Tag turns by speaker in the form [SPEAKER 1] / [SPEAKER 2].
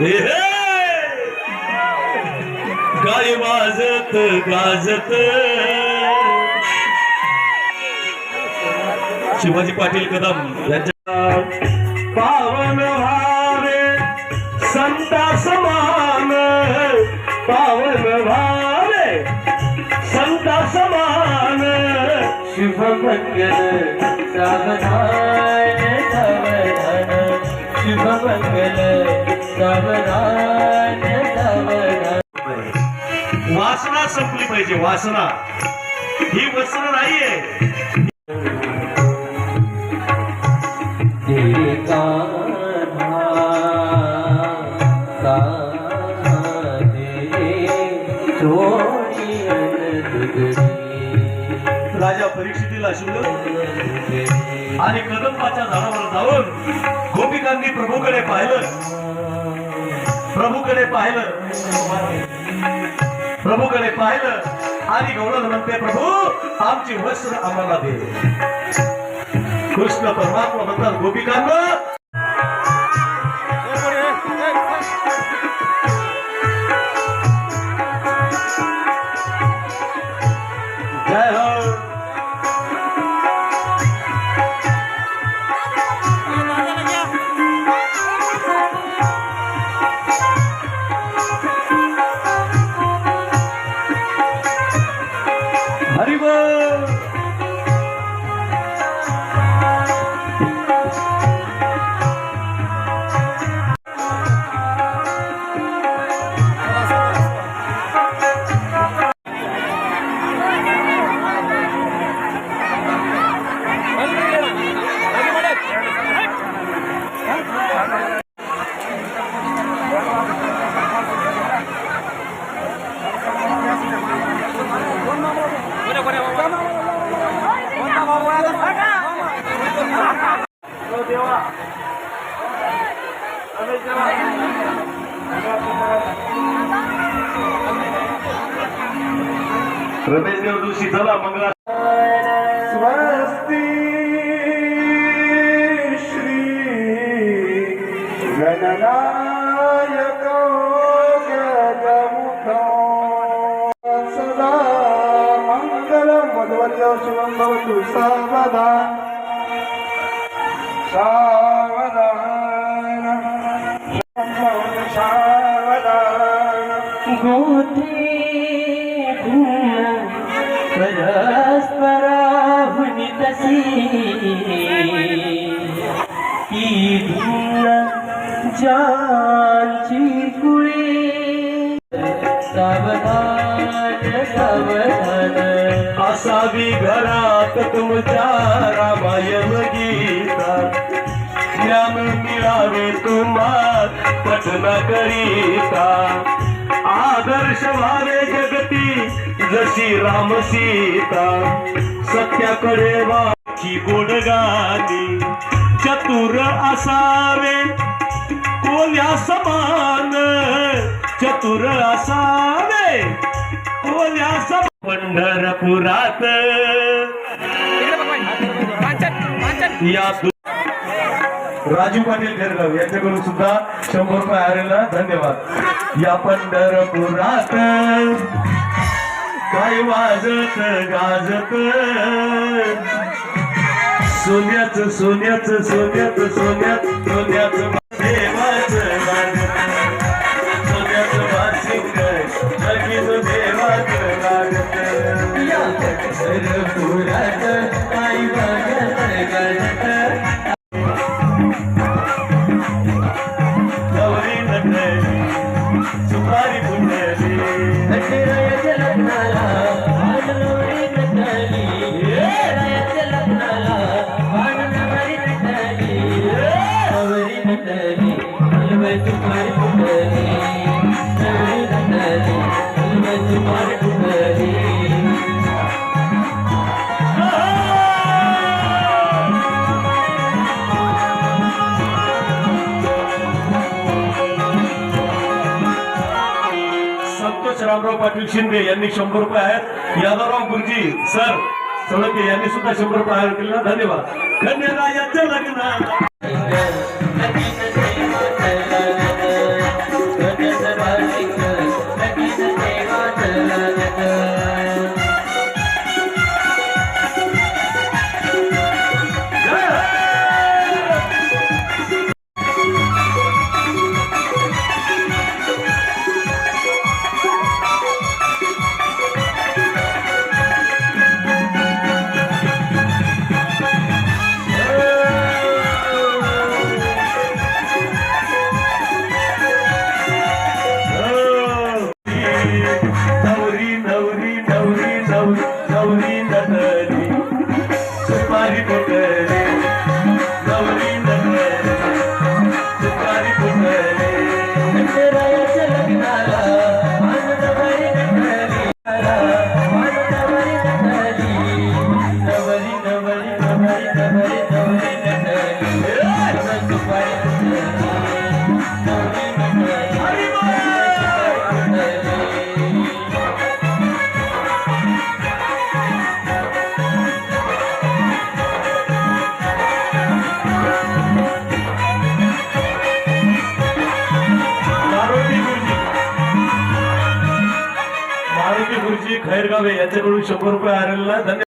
[SPEAKER 1] हे गाय वाजत गाजत. शिवाजी पाटील कदम यांच्या पावन भावे संता समान. पावन भावे संता समान.
[SPEAKER 2] शिव मंगल सावधान सावधान शुभ मंगल सावधान सावधान
[SPEAKER 1] वासना संपली पाहिजे वासना. ही वसना नाहीये. राजा परीक्षितीला शिवलं. आणि कदंबाच्या झाडावर जाऊन गोपिकांनी प्रभूकडे पाहिलं. प्रभूकडे पाहिलं. प्रभूकडे पाहिलं. आणि गौरव म्हणते प्रभू आमची वस्त्र आम्हाला दे. कृष्ण परमात्मा म्हणतात गोपिकांना रमेश देव जोशी चला मंगळा
[SPEAKER 3] स्वस्ति श्री गणनायको गजमुखो सदा मङ्गलं मधुवर्यो शिवं भवतु सर्वदा सावधान सावधान
[SPEAKER 2] गोते परस्पराहुनि की भिन्न जानची कुळे. सावधान सावधान.
[SPEAKER 1] असावी घरात तुमच्या रामायण गीता ज्ञान मिळावे तुम्हा पठना करीता. आदर्श व्हावे जगती जशी राम सीता. सत्याकडे वाची गोडगानी चतुर असावे. कोल्या समान चतुर असावे. कोल्या समान. पंढरपुरात. या राजू पाटील खेरगाव यांच्याकडून सुद्धा शंभर रुपये आलेला धन्यवाद. या पंढरपुरात. काय वाजत गाजत? सोन्याच सोन्याच सोन्याच सोन्यात सोन्याच रामराव पाटील शिंदे यांनी शंभर रुपये आहेत. यादवराव गुरुजी सर सोळके यांनी सुद्धा शंभर रुपये आयोजन केले धन्यवाद. कन्यारायाचं लग्न गुरुजी खैरगावे यांच्याकडून शंभर रुपये आलेला धन्यवाद